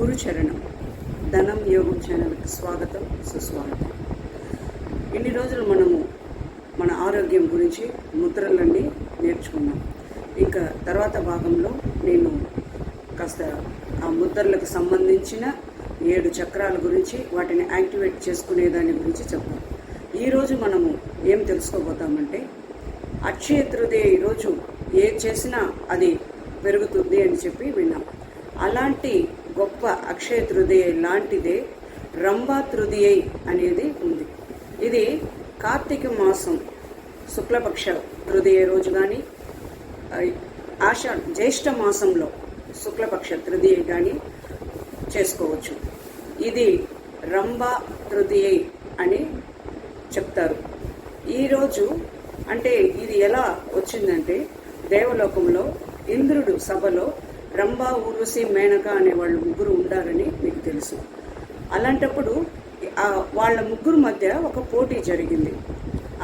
గురుచరణం. ధనం యోగం ఛానల్కి స్వాగతం సుస్వాగతం. ఇన్ని రోజులు మనము మన ఆరోగ్యం గురించి ముద్రలన్నీ నేర్చుకున్నాం. ఇంకా తర్వాత భాగంలో నేను కాస్త ఆ ముద్రలకు సంబంధించిన ఏడు చక్రాల గురించి వాటిని యాక్టివేట్ చేసుకునే దాని గురించి చెప్తాను. ఈరోజు మనము ఏం తెలుసుకోబోతామంటే అక్షయ తృతీయ ఈరోజు ఏ చేసినా అది పెరుగుతుంది అని చెప్పి విన్నాం. అలాంటి గొప్ప అక్షయ తృతీయ లాంటిదే రంభా తృతీయ అనేది ఉంది. ఇది కార్తీక మాసం శుక్లపక్ష తృతీయ రోజు కానీ ఆషా జ్యేష్ఠ మాసంలో శుక్లపక్ష తృతీయ కానీ చేసుకోవచ్చు. ఇది రంభా తృతీయ అని చెప్తారు. ఈరోజు అంటే ఇది ఎలా వచ్చిందంటే దేవలోకంలో ఇంద్రుడు సభలో రంభా ఊర్వశి మేనక అనే వాళ్ళు ముగ్గురు ఉండారని మీకు తెలుసు. అలాంటప్పుడు వాళ్ళ ముగ్గురు మధ్య ఒక పోటీ జరిగింది.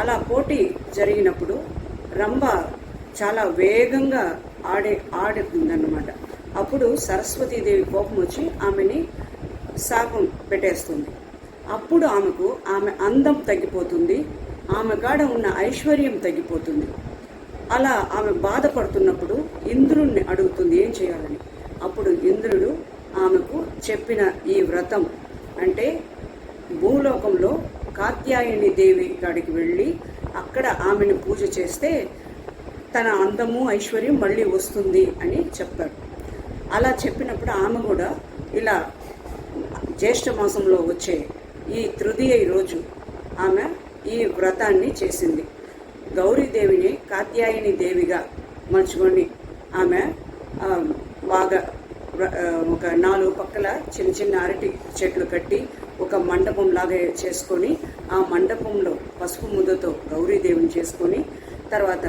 అలా పోటీ జరిగినప్పుడు రంభ చాలా వేగంగా ఆడే ఆడుతుందన్నమాట. అప్పుడు సరస్వతీదేవి కోపం వచ్చి ఆమెని శాపం పెట్టేస్తుంది. అప్పుడు ఆమెకు ఆమె అందం తగ్గిపోతుంది ఆమె కాడ ఉన్న ఐశ్వర్యం తగ్గిపోతుంది. అలా ఆమె బాధపడుతున్నప్పుడు ఇంద్రుణ్ణి అడుగుతుంది చేయాలని. అప్పుడు ఇంద్రుడు ఆమెకు చెప్పిన ఈ వ్రతం అంటే భూలోకంలో కాత్యాయని దేవి కాడికి వెళ్ళి అక్కడ ఆమెను పూజ చేస్తే తన అందము ఐశ్వర్యం మళ్ళీ వస్తుంది అని చెప్తాడు. అలా చెప్పినప్పుడు ఆమె కూడా ఇలా జ్యేష్ఠ మాసంలో వచ్చే ఈ తృతీయ రోజు ఆమె ఈ వ్రతాన్ని చేసింది. గౌరీదేవిని కాత్యాయని దేవిగా మలుచుకొని ఆమె బాగా ఒక నాలుగు పక్కల చిన్న చిన్న అరటి చెట్లు కట్టి ఒక మండపం లాగా చేసుకొని ఆ మండపంలో పసుపు ముద్దతో గౌరీదేవిని చేసుకొని తర్వాత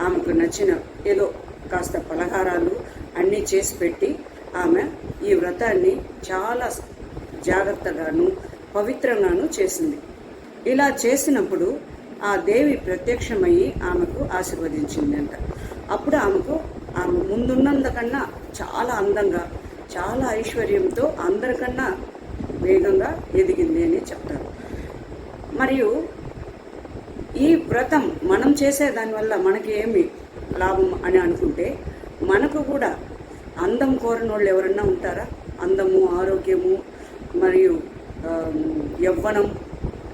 ఆమెకు నచ్చిన ఏదో కాస్త పలహారాలు అన్నీ చేసి పెట్టి ఆమె ఈ వ్రతాన్ని చాలా జాగ్రత్తగాను పవిత్రంగాను చేసింది. ఇలా చేసినప్పుడు ఆ దేవి ప్రత్యక్షమయ్యి ఆమెకు ఆశీర్వదించిందంట. అప్పుడు ఆమెకు ఆమె ముందున్నందుకన్నా చాలా అందంగా చాలా ఐశ్వర్యంతో అందరికన్నా వేగంగా ఎదిగింది అని చెప్తారు. మరియు ఈ వ్రతం మనం చేసే దానివల్ల మనకి ఏమి లాభం అని అనుకుంటే మనకు కూడా అందం కోరిన వాళ్ళు ఎవరన్నా ఉంటారా? అందము ఆరోగ్యము మరియు యవ్వనం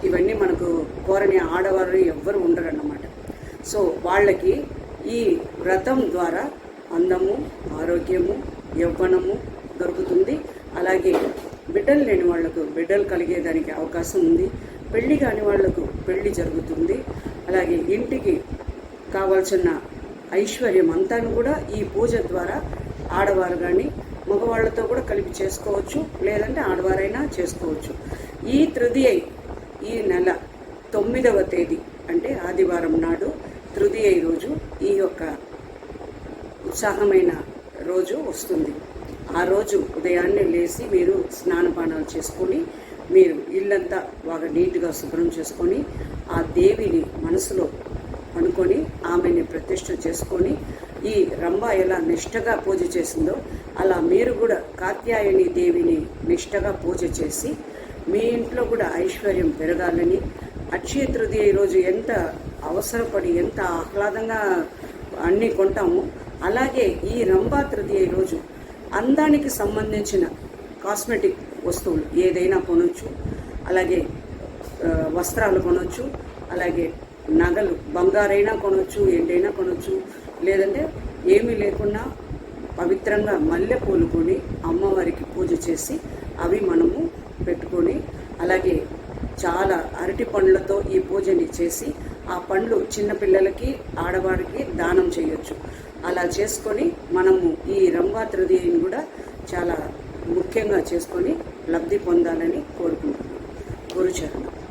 ఇవన్నీ మనకు కోరని ఆడవారు ఎవ్వరు ఉండరు అన్నమాట సో వాళ్ళకి ఈ వ్రతం ద్వారా అందము ఆరోగ్యము యవ్వనము దొరుకుతుంది. అలాగే బిడ్డలు లేని వాళ్ళకు బిడ్డలు కలిగేదానికి అవకాశం ఉంది. పెళ్ళి కాని వాళ్ళకు పెళ్ళి జరుగుతుంది. అలాగే ఇంటికి కావాల్సిన ఐశ్వర్యం అంతా కూడా ఈ పూజ ద్వారా ఆడవారు కానీ మగవాళ్ళతో కూడా కలిపి చేసుకోవచ్చు. లేదంటే ఆడవారైనా చేసుకోవచ్చు. ఈ తృతీయ ఈ నెల తొమ్మిదవ తేదీ అంటే ఆదివారం నాడు తృతీయ రోజు ఈ యొక్క ఉత్సాహమైన రోజు వస్తుంది. ఆ రోజు ఉదయాన్నే లేచి మీరు స్నానపానాలు చేసుకొని మీరు ఇల్లంతా బాగా నీట్గా శుభ్రం చేసుకొని ఆ దేవిని మనసులో అనుకొని ఆమెని ప్రతిష్ట చేసుకొని ఈ రంభ ఎలా నిష్టగా పూజ చేసిందో అలా మీరు కూడా కాత్యాయని దేవిని నిష్టగా పూజ చేసి మీ ఇంట్లో కూడా ఐశ్వర్యం పెరగాలని అక్షయ తృతీయ రోజు ఎంత అవసరపడి ఎంత ఆహ్లాదంగా అన్నీ కొంటామో అలాగే ఈ రంభా తృతీయ రోజు అందానికి సంబంధించిన కాస్మెటిక్ వస్తువులు ఏదైనా కొనవచ్చు అలాగే వస్త్రాలు కొనవచ్చు అలాగే నగలు బంగారైనా కొనవచ్చు ఏంటైనా కొనవచ్చు లేదంటే ఏమీ లేకున్నా పవిత్రంగా మల్లె పూలు కొని అమ్మవారికి పూజ చేసి అవి మనము పెట్టుకొని అలాగే చాలా అరటి పండ్లతో ఈ పూజని చేసి ఆ పండ్లు చిన్నపిల్లలకి ఆడవారికి దానం చేయొచ్చు. అలా చేసుకొని మనము ఈ రంభా తృతీయని కూడా చాలా ముఖ్యంగా చేసుకొని లబ్ధి పొందాలని కోరుకుంటున్నాం. గురుచరణం.